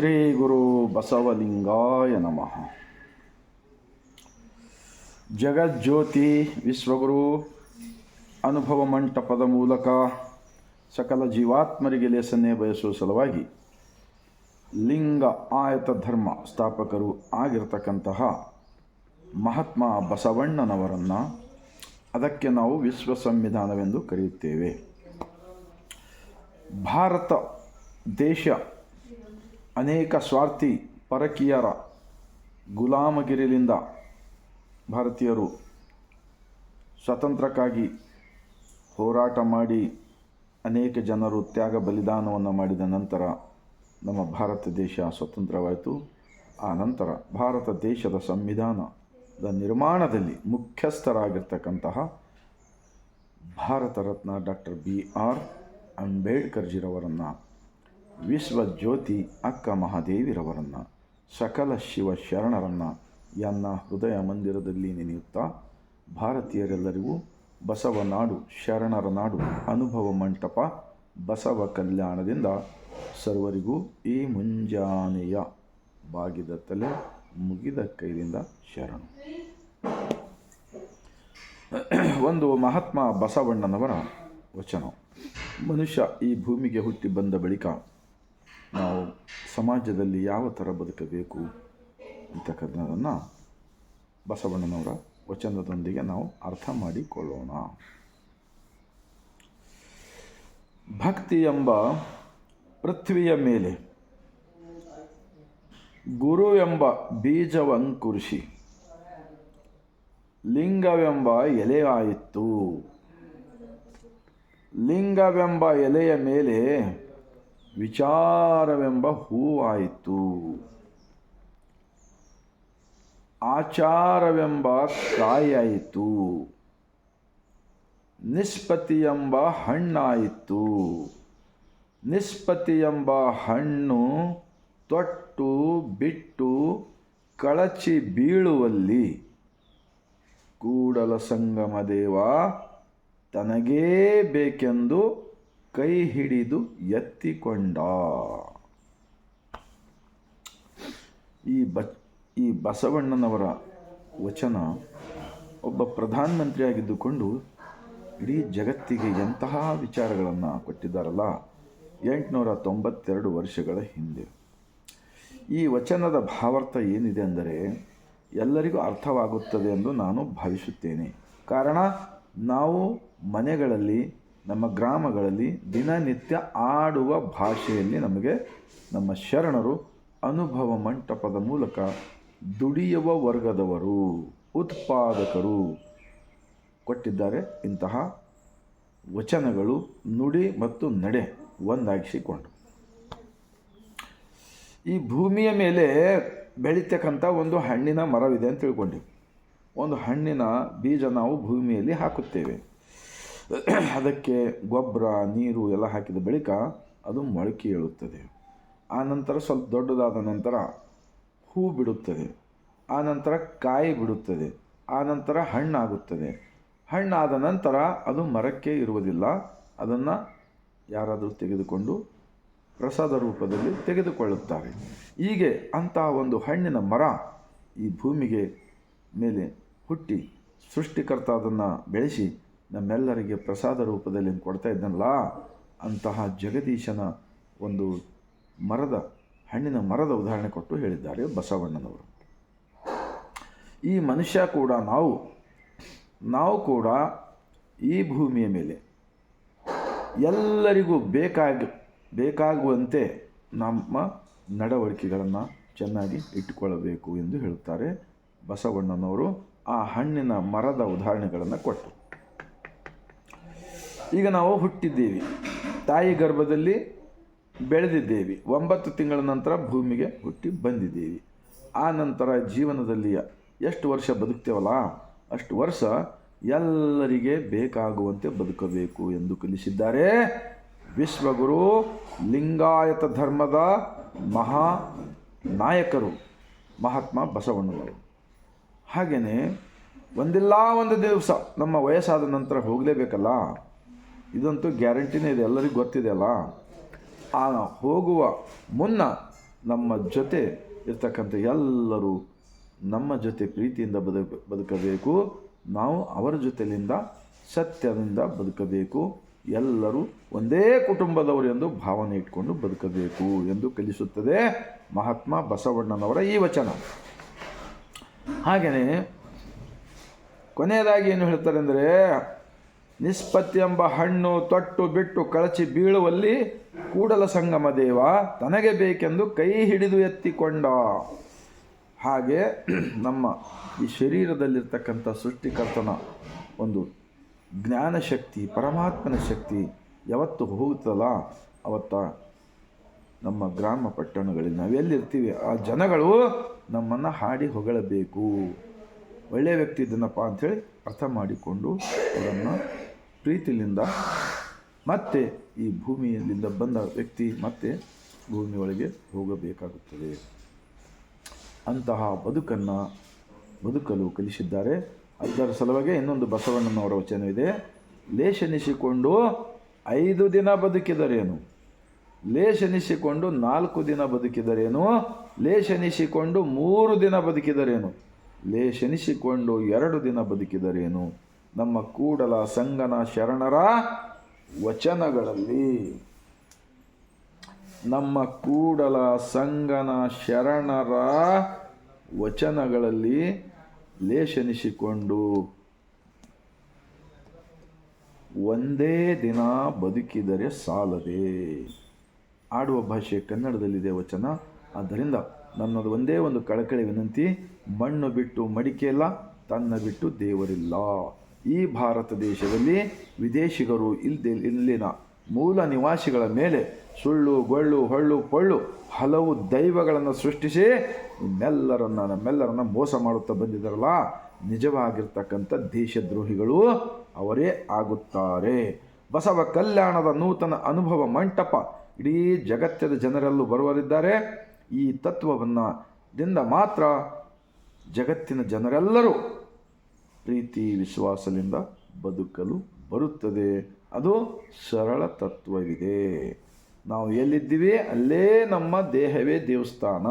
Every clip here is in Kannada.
ಶ್ರೀ ಗುರು ಬಸವಲಿಂಗಾಯ ನಮಃ. ಜಗಜ್ಯೋತಿ ವಿಶ್ವಗುರು, ಅನುಭವ ಮಂಟಪದ ಮೂಲಕ ಸಕಲ ಜೀವಾತ್ಮರಿಗೆ ಲೇಸನ್ನೇ ಬಯಸುವ ಸಲುವಾಗಿ ಲಿಂಗ ಆಯತ ಧರ್ಮ ಸ್ಥಾಪಕರು ಆಗಿರತಕ್ಕಂತಹ ಮಹಾತ್ಮ ಬಸವಣ್ಣನವರನ್ನು ಅದಕ್ಕೆ ನಾವು ವಿಶ್ವ ಸಂವಿಧಾನವೆಂದು ಕರೆಯುತ್ತೇವೆ. ಭಾರತ ದೇಶ ಅನೇಕ ಸ್ವಾರ್ಥಿ ಪರಕೀಯರ ಗುಲಾಮಗಿರಿಲಿಂದ ಭಾರತೀಯರು ಸ್ವಾತಂತ್ರ್ಯಕ್ಕಾಗಿ ಹೋರಾಟ ಮಾಡಿ ಅನೇಕ ಜನರು ತ್ಯಾಗ ಬಲಿದಾನವನ್ನು ಮಾಡಿದ ನಂತರ ನಮ್ಮ ಭಾರತ ದೇಶ ಸ್ವತಂತ್ರವಾಯಿತು. ಆ ನಂತರ ಭಾರತ ದೇಶದ ಸಂವಿಧಾನದ ನಿರ್ಮಾಣದಲ್ಲಿ ಮುಖ್ಯಸ್ಥರಾಗಿರ್ತಕ್ಕಂತಹ Bharat Ratna doctor B R ಅಂಬೇಡ್ಕರ್ಜಿರವರನ್ನು ವಿಶ್ವ ಜ್ಯೋತಿ ಅಕ್ಕ ಮಹಾದೇವಿರವರನ್ನು, ಸಕಲ ಶಿವ ಶರಣರನ್ನು ಎನ್ನ ಹೃದಯ ಮಂದಿರದಲ್ಲಿ ನೆನೆಯುತ್ತಾ, ಭಾರತೀಯರೆಲ್ಲರಿಗೂ ಬಸವನಾಡು ಶರಣರ ನಾಡು, ಅನುಭವ ಮಂಟಪ, ಬಸವ ಕಲ್ಯಾಣದಿಂದ ಸರ್ವರಿಗೂ ಈ ಮುಂಜಾನೆಯ ಬಾಗಿದ ತಲೆ ಮುಗಿದ ಕೈದಿಂದ ಶರಣು. ಒಂದು ಮಹಾತ್ಮ ಬಸವಣ್ಣನವರ ವಚನ. ಮನುಷ್ಯ ಈ ಭೂಮಿಗೆ ಹುಟ್ಟಿ ಬಂದ ಬಳಿಕ ನಾವು ಸಮಾಜದಲ್ಲಿ ಯಾವ ಥರ ಬದುಕಬೇಕು ಅಂತಕ್ಕಂಥದ್ದನ್ನು ಬಸವಣ್ಣನವರ ವಚನದೊಂದಿಗೆ ನಾವು ಅರ್ಥ ಮಾಡಿಕೊಳ್ಳೋಣ. ಭಕ್ತಿ ಎಂಬ ಪೃಥ್ವಿಯ ಮೇಲೆ ಗುರು ಎಂಬ ಬೀಜವಂಕುರಿಸಿ ಲಿಂಗವೆಂಬ ಎಲೆಯಾಯಿತು ಲಿಂಗವೆಂಬ ಎಲೆಯ ಮೇಲೆ ವಿಚಾರವೆಂಬ ಹೂವಾಯಿತು. ಆಚಾರವೆಂಬ ಕಾಯಾಯಿತು ನಿಷ್ಪತಿ ಎಂಬ ಹಣ್ಣಾಯಿತು. ನಿಷ್ಪತಿ ಎಂಬ ಹಣ್ಣು ತೊಟ್ಟು ಬಿಟ್ಟು ಕಳಚಿ ಬೀಳುವಲ್ಲಿ. ಕೂಡಲ ಸಂಗಮ ದೇವ, ತನಗೇ ಬೇಕೆಂದು ಕೈ ಹಿಡಿದು ಎತ್ತಿಕೊಂಡ. ಈ ಬ, ಈ ಬಸವಣ್ಣನವರ ವಚನ ಒಬ್ಬ ಪ್ರಧಾನಮಂತ್ರಿಯಾಗಿದ್ದುಕೊಂಡು ಇಡೀ ಜಗತ್ತಿಗೆ ಎಂತಹ ವಿಚಾರಗಳನ್ನು ಕೊಟ್ಟಿದ್ದಾರಲ್ಲ? ಎಂಟುನೂರ ತೊಂಬತ್ತೆರಡು ವರ್ಷಗಳ ಹಿಂದೆ. ಈ ವಚನದ ಭಾವಾರ್ಥ ಏನಿದೆ ಅಂದರೆ, ಎಲ್ಲರಿಗೂ ಅರ್ಥವಾಗುತ್ತದೆ ಎಂದು ನಾನು ಭಾವಿಸುತ್ತೇನೆ. ಕಾರಣ, ನಾವು ಮನೆಗಳಲ್ಲಿ ನಮ್ಮ ಗ್ರಾಮಗಳಲ್ಲಿ ದಿನನಿತ್ಯ ಆಡುವ ಭಾಷೆಯಲ್ಲಿ ನಮಗೆ ನಮ್ಮ ಶರಣರು ಅನುಭವ ಮಂಟಪದ ಮೂಲಕ ದುಡಿಯುವ ವರ್ಗದವರು, ಉತ್ಪಾದಕರು ಕೊಟ್ಟಿದ್ದಾರೆ. ಇಂತಹ ವಚನಗಳು ನುಡಿ ಮತ್ತು ನಡೆ ಒಂದಾಗಿಸಿಕೊಂಡು. ಈ ಭೂಮಿಯ ಮೇಲೆ ಬೆಳೀತಕ್ಕಂಥ ಒಂದು ಹಣ್ಣಿನ ಮರವಿದೆ ಅಂತ ತಿಳ್ಕೊಂಡಿವಿ. ಒಂದು ಹಣ್ಣಿನ ಬೀಜ ನಾವು ಭೂಮಿಯಲ್ಲಿ ಹಾಕುತ್ತೇವೆ. ಅದಕ್ಕೆ ಗೊಬ್ಬರ, ನೀರು ಎಲ್ಲ ಹಾಕಿದ ಬಳಿಕ ಅದು ಮೊಳಕೆ ಏಳುತ್ತದೆ. ಆ ನಂತರ ಸ್ವಲ್ಪ ದೊಡ್ಡದಾದ ನಂತರ ಹೂ ಬಿಡುತ್ತದೆ. ಆ ನಂತರ ಕಾಯಿ ಬಿಡುತ್ತದೆ. ಆ ನಂತರ ಹಣ್ಣಾಗುತ್ತದೆ. ಹಣ್ಣಾದ ನಂತರ ಅದು ಮರಕ್ಕೆ ಇರುವುದಿಲ್ಲ. ಅದನ್ನು ಯಾರಾದರೂ ತೆಗೆದುಕೊಂಡು ಪ್ರಸಾದ ರೂಪದಲ್ಲಿ ತೆಗೆದುಕೊಳ್ಳುತ್ತಾರೆ. ಹೀಗೆ ಅಂತಹ ಒಂದು ಹಣ್ಣಿನ ಮರ ಈ ಭೂಮಿಗೆ ಮೇಲೆ ಹುಟ್ಟಿ ಸೃಷ್ಟಿಕರ್ತ ಅದನ್ನು ಬೆಳೆಸಿ ನಮ್ಮೆಲ್ಲರಿಗೆ ಪ್ರಸಾದ ರೂಪದಲ್ಲಿ ಕೊಡ್ತಾ ಇದ್ದನಲ್ಲ, ಅಂತಹ ಜಗದೀಶನ ಒಂದು ಮರದ, ಹಣ್ಣಿನ ಮರದ ಉದಾಹರಣೆ ಕೊಟ್ಟು ಹೇಳಿದ್ದಾರೆ ಬಸವಣ್ಣನವರು. ಈ ಮನುಷ್ಯ ಕೂಡ ನಾವು ನಾವು ಕೂಡ ಈ ಭೂಮಿಯ ಮೇಲೆ ಎಲ್ಲರಿಗೂ ಬೇಕಾಗಿ, ಬೇಕಾಗುವಂತೆ ನಮ್ಮ ನಡವಳಿಕೆಗಳನ್ನು ಚೆನ್ನಾಗಿ ಇಟ್ಟುಕೊಳ್ಳಬೇಕು ಎಂದು ಹೇಳುತ್ತಾರೆ ಬಸವಣ್ಣನವರು. ಆ ಹಣ್ಣಿನ ಮರದ ಉದಾಹರಣೆಗಳನ್ನು ಕೊಟ್ಟು ಈಗ ನಾವು ಹುಟ್ಟಿದ್ದೀವಿ. ತಾಯಿ ಗರ್ಭದಲ್ಲಿ ಬೆಳೆದಿದ್ದೇವೆ. ಒಂಬತ್ತು ತಿಂಗಳ ನಂತರ ಭೂಮಿಗೆ ಹುಟ್ಟಿ ಬಂದಿದ್ದೀವಿ. ಆ ನಂತರ ಜೀವನದಲ್ಲಿ ಎಷ್ಟು ವರ್ಷ ಬದುಕ್ತೇವಲ್ಲ? ಅಷ್ಟು ವರ್ಷ ಎಲ್ಲರಿಗೆ ಬೇಕಾಗುವಂತೆ ಬದುಕಬೇಕು ಎಂದು ಕಲಿಸಿದ್ದಾರೆ. ವಿಶ್ವಗುರು, ಲಿಂಗಾಯತ ಧರ್ಮದ ಮಹಾ ನಾಯಕರು ಮಹಾತ್ಮ ಬಸವಣ್ಣನವರು. ಹಾಗೆಯೇ ಒಂದಿಲ್ಲ ಒಂದು ದಿವಸ ನಮ್ಮ ವಯಸ್ಸಾದ ನಂತರ ಹೋಗಲೇಬೇಕಲ್ಲ? ಇದಂತೂ ಗ್ಯಾರಂಟಿನೇ ಇದೆ, ಎಲ್ಲರಿಗೂ ಗೊತ್ತಿದೆ ಅಲ್ಲ? ಆ ಹೋಗುವ ಮುನ್ನ ನಮ್ಮ ಜೊತೆ ಇರ್ತಕ್ಕಂಥ ಎಲ್ಲರೂ ನಮ್ಮ ಜೊತೆ ಪ್ರೀತಿಯಿಂದ ಬದುಕ, ಬದುಕಬೇಕು. ನಾವು ಅವರ ಜೊತೆಯಿಂದ ಸತ್ಯದಿಂದ ಬದುಕಬೇಕು. ಎಲ್ಲರೂ ಒಂದೇ ಕುಟುಂಬದವರು ಎಂದು ಭಾವನೆ ಇಟ್ಕೊಂಡು ಬದುಕಬೇಕು ಎಂದು ಕಲಿಸುತ್ತದೆ ಮಹಾತ್ಮ ಬಸವಣ್ಣನವರ ಈ ವಚನ. ಹಾಗೆಯೇ ಕೊನೆಯದಾಗಿ ಏನು ಹೇಳ್ತಾರೆ ಅಂದರೆ ನಿಷ್ಪತ್ತಿ ಎಂಬ ಹಣ್ಣು ತೊಟ್ಟು ಬಿಟ್ಟು ಕಳಚಿ ಬೀಳುವಲ್ಲಿ ಕೂಡಲ ಸಂಗಮ ದೇವ, ತನಗೆ ಬೇಕೆಂದು ಕೈ ಹಿಡಿದು ಎತ್ತಿಕೊಂಡ. ಹಾಗೆ ನಮ್ಮ ಈ ಶರೀರದಲ್ಲಿರ್ತಕ್ಕಂಥ ಸೃಷ್ಟಿಕರ್ತನ ಒಂದು ಜ್ಞಾನ ಶಕ್ತಿ ಪರಮಾತ್ಮನ ಶಕ್ತಿ ಯಾವತ್ತು ಹೋಗುತ್ತಲ್ಲ ಅವತ್ತ ನಮ್ಮ ಗ್ರಾಮ ಪಟ್ಟಣಗಳಲ್ಲಿ ನಾವೆಲ್ಲಿರ್ತೀವಿ ಆ ಜನಗಳು ನಮ್ಮನ್ನು ಹಾಡಿ ಹೊಗಳಬೇಕು. ಒಳ್ಳೆಯ ವ್ಯಕ್ತಿ ಇದ್ದನಪ್ಪ ಅಂಥೇಳಿ ಅರ್ಥ ಮಾಡಿಕೊಂಡು ಅವರನ್ನು ಪ್ರೀತಿಲಿಂದ ಮತ್ತೆ ಈ ಭೂಮಿಯಲ್ಲಿಂದ ಬಂದ ವ್ಯಕ್ತಿ ಮತ್ತೆ ಭೂಮಿಯೊಳಗೆ ಹೋಗಬೇಕಾಗುತ್ತದೆ. ಅಂತಹ ಬದುಕನ್ನು ಬದುಕಲು ಕಲಿಸಿದ್ದಾರೆ. ಅದರ ಸಲುವಾಗಿ ಇನ್ನೊಂದು ಬಸವಣ್ಣನವರ ವಚನವಿದೆ ಲೇಷನಿಸಿಕೊಂಡು ಐದು ದಿನ ಬದುಕಿದರೇನು? ಲೇಷನಿಸಿಕೊಂಡು ನಾಲ್ಕು ದಿನ ಬದುಕಿದರೇನು? ಲೇಷನಿಸಿಕೊಂಡು ಮೂರು ದಿನ ಬದುಕಿದರೇನು? ಲೇಷನಿಸಿಕೊಂಡು ಎರಡು ದಿನ ಬದುಕಿದರೇನು? ನಮ್ಮ ಕೂಡಲ ಸಂಗನ ಶರಣರ ವಚನಗಳಲ್ಲಿ. ನಮ್ಮ ಕೂಡಲ ಸಂಗನ ಶರಣರ ವಚನಗಳಲ್ಲಿ ಲೇಷನಿಸಿಕೊಂಡು ಒಂದೇ ದಿನ ಬದುಕಿದರೆ ಸಾಲದೆ. ಆಡುವ ಭಾಷೆ ಕನ್ನಡದಲ್ಲಿದೆ ವಚನ. ಆದ್ದರಿಂದ ನನ್ನದು ಒಂದೇ ಒಂದು ಕಳಕಳಿ ವಿನಂತಿ, ಮಣ್ಣು ಬಿಟ್ಟು ಮಡಿಕೆಲ್ಲ ತನ್ನ ಬಿಟ್ಟು ದೇವರಿಲ್ಲ. ಈ ಭಾರತ ದೇಶದಲ್ಲಿ ವಿದೇಶಿಗರು ಇಲ್ಲದೆ ಇಲ್ಲಿನ ಮೂಲ ನಿವಾಸಿಗಳ ಮೇಲೆ ಸುಳ್ಳು, ಗೊಳ್ಳು, ಹೊಳ್ಳು, ಪೊಳ್ಳು ಹಲವು ದೈವಗಳನ್ನು ಸೃಷ್ಟಿಸಿ ನಿಮ್ಮೆಲ್ಲರನ್ನ, ನಮ್ಮೆಲ್ಲರನ್ನ ಮೋಸ ಮಾಡುತ್ತಾ ಬಂದಿದ್ದಾರಲ್ಲ? ನಿಜವಾಗಿರ್ತಕ್ಕಂಥ ದೇಶದ್ರೋಹಿಗಳು ಅವರೇ ಆಗುತ್ತಾರೆ. ಬಸವ ಕಲ್ಯಾಣದ ನೂತನ ಅನುಭವ ಮಂಟಪ ಇಡೀ ಜಗತ್ತದ ಜನರಲ್ಲೂ ಬರುವರಿದ್ದಾರೆ ಈ ತತ್ವವನ್ನು ದಿಂದ ಮಾತ್ರ ಜಗತ್ತಿನ ಜನರೆಲ್ಲರೂ ಪ್ರೀತಿ ವಿಶ್ವಾಸದಿಂದ ಬದುಕಲು ಬರುತ್ತದೆ. ಅದು ಸರಳ ತತ್ವವಿದೆ. ನಾವು ಎಲ್ಲಿದ್ದೀವಿ? ಅಲ್ಲೇ ನಮ್ಮ ದೇಹವೇ ದೇವಸ್ಥಾನ.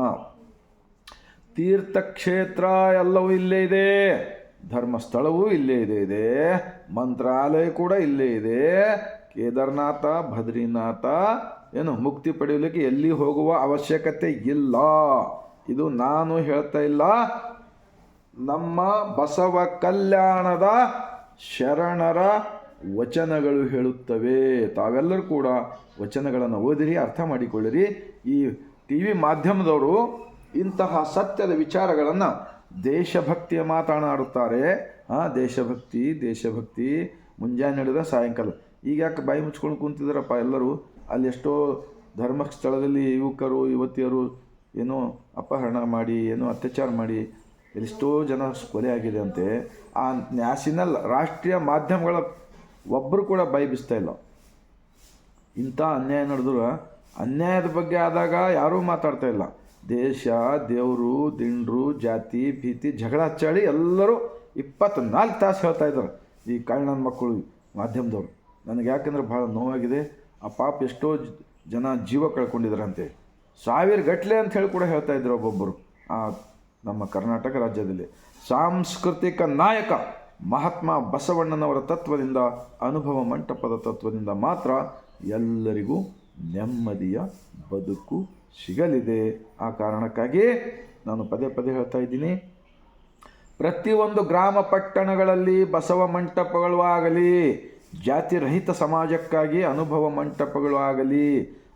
ತೀರ್ಥಕ್ಷೇತ್ರ ಎಲ್ಲವೂ ಇಲ್ಲೇ ಇದೆ. ಧರ್ಮಸ್ಥಳವೂ ಇಲ್ಲೇ ಇದೆ. ಇದೆ. ಮಂತ್ರಾಲಯ ಕೂಡ ಇಲ್ಲೇ ಇದೆ. ಕೇದಾರ್ನಾಥ, ಬದ್ರಿನಾಥ ಏನು ಮುಕ್ತಿ ಪಡೆಯಲಿಕ್ಕೆ ಎಲ್ಲಿ ಹೋಗುವ ಅವಶ್ಯಕತೆ ಇಲ್ಲ. ಇದು ನಾನು ಹೇಳ್ತಾ ಇಲ್ಲ. ನಮ್ಮ ಬಸವ ಕಲ್ಯಾಣದ ಶರಣರ ವಚನಗಳು ಹೇಳುತ್ತವೆ. ತಾವೆಲ್ಲರೂ ಕೂಡ ವಚನಗಳನ್ನು ಓದಿರಿ, ಅರ್ಥ ಮಾಡಿಕೊಳ್ಳಿರಿ. ಈ ಟಿ ವಿ ಮಾಧ್ಯಮದವರು ಇಂತಹ ಸತ್ಯದ ವಿಚಾರಗಳನ್ನು ದೇಶಭಕ್ತಿಯ ಮಾತನಾಡುತ್ತಾರೆ. ಹಾಂ ದೇಶಭಕ್ತಿ ದೇಶಭಕ್ತಿ. ಮುಂಜಾನೆ ನಡೆದ ಸಾಯಂಕಾಲ. ಈಗ ಯಾಕೆ ಬಾಯಿ ಮುಚ್ಕೊಂಡು ಕುಂತಿದ್ದಾರಪ್ಪ ಎಲ್ಲರೂ? ಅಲ್ಲಿ ಎಷ್ಟೋ ಧರ್ಮಸ್ಥಳದಲ್ಲಿ ಯುವಕರು, ಯುವತಿಯರು ಏನೋ ಅಪಹರಣ ಮಾಡಿ, ಏನೋ ಅತ್ಯಾಚಾರ ಮಾಡಿ ಎಷ್ಟೋ ಜನ ಕೊಲೆ ಆಗಿದೆ ಅಂತೆ ಆ ನ್ಯಾಷನಲ್ ರಾಷ್ಟ್ರೀಯ ಮಾಧ್ಯಮಗಳ ಒಬ್ಬರು ಕೂಡ ಬಾಯಿ ಬಿಸ್ತಾ ಇಲ್ಲ. ಇಂಥ ಅನ್ಯಾಯ ನಡೆದ್ರು, ಅನ್ಯಾಯದ ಬಗ್ಗೆ ಆದಾಗ ಯಾರೂ ಮಾತಾಡ್ತಾ ಇಲ್ಲ. ದೇಶ, ದೇವರು, ದಿಂಡ್ರು, ಜಾತಿ, ಭೀತಿ, ಜಗಳ ಹಚ್ಚಾಳಿ ಎಲ್ಲರೂ ಇಪ್ಪತ್ನಾಲ್ಕು ತಾಸು ಹೇಳ್ತಾ ಇದ್ದಾರೆ ಈ ಕಳ್ಳನ ಮಕ್ಕಳು ಮಾಧ್ಯಮದವರು. ನನಗೆ ಯಾಕಂದ್ರೆ ಭಾಳ ನೋವಾಗಿದೆ. ಆ ಪಾಪ ಎಷ್ಟೋ ಜನ ಜೀವ ಕಳ್ಕೊಂಡಿದ್ದಾರಂತೆ. ಸಾವಿರ ಗಟ್ಟಲೆ ಅಂತ ಹೇಳಿ ಕೂಡ ಹೇಳ್ತಾ ಇದ್ರು ಒಬ್ಬೊಬ್ಬರು ಆ ನಮ್ಮ ಕರ್ನಾಟಕ ರಾಜ್ಯದಲ್ಲಿ ಸಾಂಸ್ಕೃತಿಕ ನಾಯಕ ಮಹಾತ್ಮ ಬಸವಣ್ಣನವರ ತತ್ವದಿಂದ, ಅನುಭವ ಮಂಟಪದ ತತ್ವದಿಂದ ಮಾತ್ರ ಎಲ್ಲರಿಗೂ ನೆಮ್ಮದಿಯ ಬದುಕು ಸಿಗಲಿದೆ. ಆ ಕಾರಣಕ್ಕಾಗಿ ನಾನು ಪದೇ ಪದೇ ಹೇಳ್ತಾ ಇದ್ದೀನಿ, ಪ್ರತಿಯೊಂದು ಗ್ರಾಮ ಪಟ್ಟಣಗಳಲ್ಲಿ ಬಸವ ಮಂಟಪಗಳು ಆಗಲಿ, ಜಾತಿ ರಹಿತ ಸಮಾಜಕ್ಕಾಗಿ ಅನುಭವ ಮಂಟಪಗಳು ಆಗಲಿ,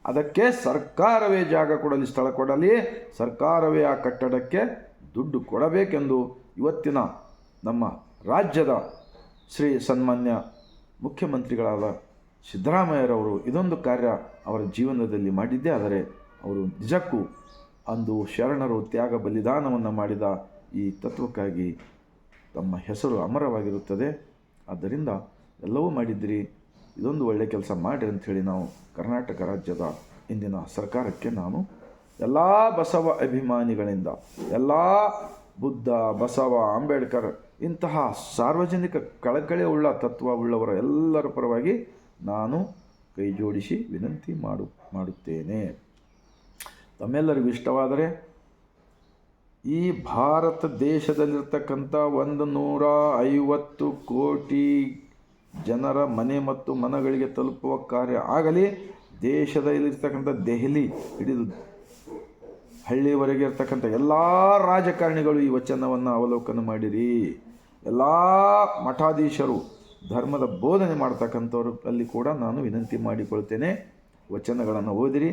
ಅದಕ್ಕೆ ಸರ್ಕಾರವೇ ಜಾಗ ಕೊಡಲಿ, ಸ್ಥಳ ಕೊಡಲಿ, ಸರ್ಕಾರವೇ ಆ ಕಟ್ಟಡಕ್ಕೆ ದುಡ್ಡು ಕೊಡಬೇಕೆಂದು ಇವತ್ತಿನ ನಮ್ಮ ರಾಜ್ಯದ ಶ್ರೀ ಸನ್ಮಾನ್ಯ ಮುಖ್ಯಮಂತ್ರಿಗಳಾದ ಸಿದ್ದರಾಮಯ್ಯರವರು ಇದೊಂದು ಕಾರ್ಯ ಅವರ ಜೀವನದಲ್ಲಿ ಮಾಡಿದ್ದೇ ಆದರೆ ಅವರು ನಿಜಕ್ಕೂ ಅಂದು ಶರಣರು ತ್ಯಾಗ ಬಲಿದಾನವನ್ನು ಮಾಡಿದ ಈ ತತ್ವಕ್ಕಾಗಿ ತಮ್ಮ ಹೆಸರು ಅಮರವಾಗಿರುತ್ತದೆ. ಆದ್ದರಿಂದ ಎಲ್ಲವೂ ಮಾಡಿದ್ರಿ ಇದೊಂದು ಒಳ್ಳೆಯ ಕೆಲಸ ಮಾಡಿರಿ ಅಂಥೇಳಿ ನಾವು ಕರ್ನಾಟಕ ರಾಜ್ಯದ ಇಂದಿನ ಸರ್ಕಾರಕ್ಕೆ ನಾನು ಎಲ್ಲ ಬಸವ ಅಭಿಮಾನಿಗಳಿಂದ, ಎಲ್ಲ ಬುದ್ಧ, ಬಸವ, ಅಂಬೇಡ್ಕರ್ ಇಂತಹ ಸಾರ್ವಜನಿಕ ಕಳಕಳಿ ಉಳ್ಳ ತತ್ವ ಉಳ್ಳವರ ಎಲ್ಲರ ಪರವಾಗಿ ನಾನು ಕೈ ಜೋಡಿಸಿ ವಿನಂತಿ ಮಾಡು, ಮಾಡುತ್ತೇನೆ. ತಮ್ಮೆಲ್ಲರಿಗೂ ಇಷ್ಟವಾದರೆ ಈ ಭಾರತ ದೇಶದಲ್ಲಿರ್ತಕ್ಕಂಥ ಒಂದು ನೂರ ಐವತ್ತು ಕೋಟಿ ಜನರ ಮನೆ ಮತ್ತು ಮನಗಳಿಗೆ ತಲುಪುವ ಕಾರ್ಯ ಆಗಲಿ ದೇಶದಲ್ಲಿರ್ತಕ್ಕಂಥ ದೆಹಲಿ ಹಿಡಿದು ಹಳ್ಳಿವರೆಗೆ ಇರ್ತಕ್ಕಂಥ ಎಲ್ಲ ರಾಜಕಾರಣಿಗಳು ಈ ವಚನವನ್ನು ಅವಲೋಕನ ಮಾಡಿರಿ. ಎಲ್ಲ ಮಠಾಧೀಶರು ಧರ್ಮದ ಬೋಧನೆ ಮಾಡ್ತಕ್ಕಂಥವ್ರು ಅಲ್ಲಿ ಕೂಡ ನಾನು ವಿನಂತಿ ಮಾಡಿಕೊಳ್ತೇನೆ. ವಚನಗಳನ್ನು ಓದಿರಿ,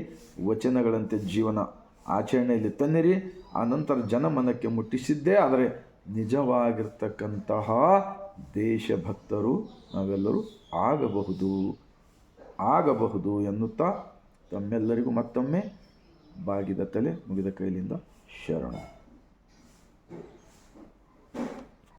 ವಚನಗಳಂತೆ ಜೀವನ ಆಚರಣೆಯಲ್ಲಿ ತನ್ನಿರಿ. ಆ ನಂತರ ಜನಮನಕ್ಕೆ ಮುಟ್ಟಿಸಿದ್ದೇ ಆದರೆ ನಿಜವಾಗಿರ್ತಕ್ಕಂತಹ ದೇಶಭಕ್ತರು ನಾವೆಲ್ಲರೂ ಆಗಬಹುದು. ಆಗಬಹುದು ಎನ್ನುತ್ತಾ ತಮ್ಮೆಲ್ಲರಿಗೂ ಮತ್ತೊಮ್ಮೆ ಬಾಗಿದ ತಲೆ ಮುಗಿದ ಕೈಲಿಂದ ಶರಣ.